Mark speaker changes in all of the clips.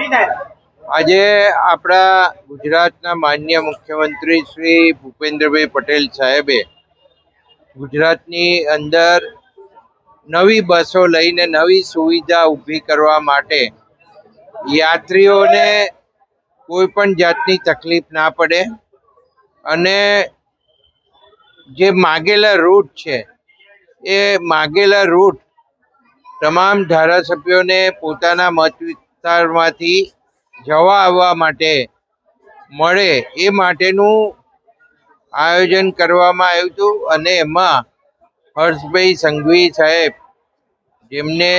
Speaker 1: આજે આપણા ગુજરાતના માન્ય મુખ્યમંત્રી શ્રી ભૂપેન્દ્રભાઈ પટેલ સાહેબે ગુજરાતની અંદર નવી બસો લઈને નવી સુવિધા ઊભી કરવા માટે યાત્રીઓને કોઈ પણ જાતની તકલીફ ના પડે અને જે માગેલા રૂટ છે, એ માગેલા રૂટ તમામ ધારાસભ્યોને પોતાના મત વિસ્તારમાંથી જવા આવવા માટે મળે એ માટેનું આયોજન કરવામાં આવ્યું હતું અને એમાં હર્ષભાઈ સંઘવી સાહેબ, જેમને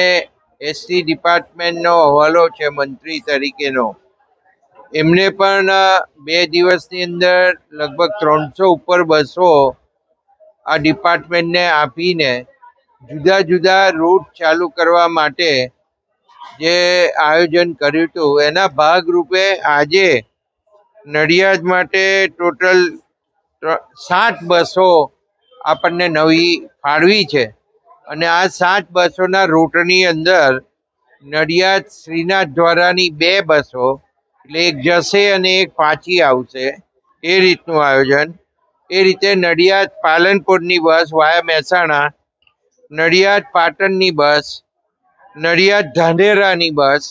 Speaker 1: એસટી ડિપાર્ટમેન્ટનો હવાલો છે મંત્રી તરીકેનો, એમને પણ બે દિવસની અંદર લગભગ ત્રણસો ઉપર બસો આ ડિપાર્ટમેન્ટને આપીને જુદા જુદા રૂટ ચાલુ કરવા માટે જે આયોજન કર્યું હતું, એના ભાગરૂપે આજે નડિયાદ માટે ટોટલ સાત બસો આપણને નવી ફાળવી છે. અને આ સાત બસોના રૂટની અંદર નડિયાદ શ્રીનાથ દ્વારાની બે બસો, એટલે એક જશે અને એક પાછી આવશે, એ રીતનું આયોજન. એ રીતે નડિયાદ પાલનપુરની બસ વાયા મહેસાણા, નડિયાદ પાટણની બસ નડિયાદ ધાનેરાની બસ,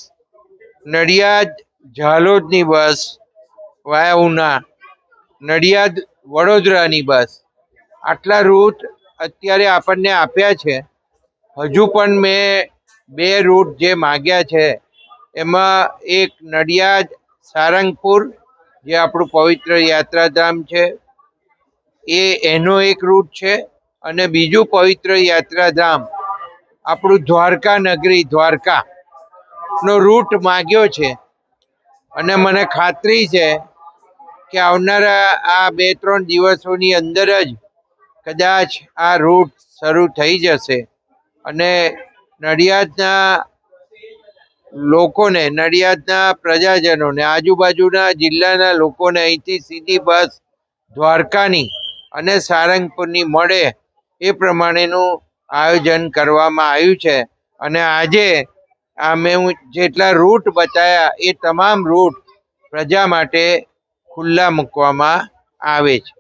Speaker 1: નડિયાદ ઝાલોદની બસ વાયા ઉના નડિયાદ વડોદરાની બસ. આટલા રૂટ અત્યારે આપણને આપ્યા છે. હજુ પણ મેં બે રૂટ જે માગ્યા છે, એમાં એક નડિયાદ સારંગપુર, જે આપણું પવિત્ર યાત્રાધામ છે, એ એનો એક રૂટ છે અને બીજું પવિત્ર યાત્રાધામ આપણું દ્વારકા નગરી, દ્વારકા નો રૂટ માગ્યો છે. અને મને ખાતરી છે કે આવનારા આ બે ત્રણ દિવસોની અંદર જ કદાચ આ રૂટ શરૂ થઈ જશે. અને નડિયાદના લોકોને, નડિયાદના પ્રજાજનોને, આજુબાજુના જિલ્લાના લોકોને અહીંથી સીધી બસ દ્વારકાની અને સારંગપુરની મળે એ પ્રમાણેનું આયોજન કરવામાં આવ્યું છે. અને આજે આ મેં જેટલા રૂટ બતાવ્યા એ તમામ રૂટ પ્રજા માટે ખુલ્લા મૂકવામાં આવે છે.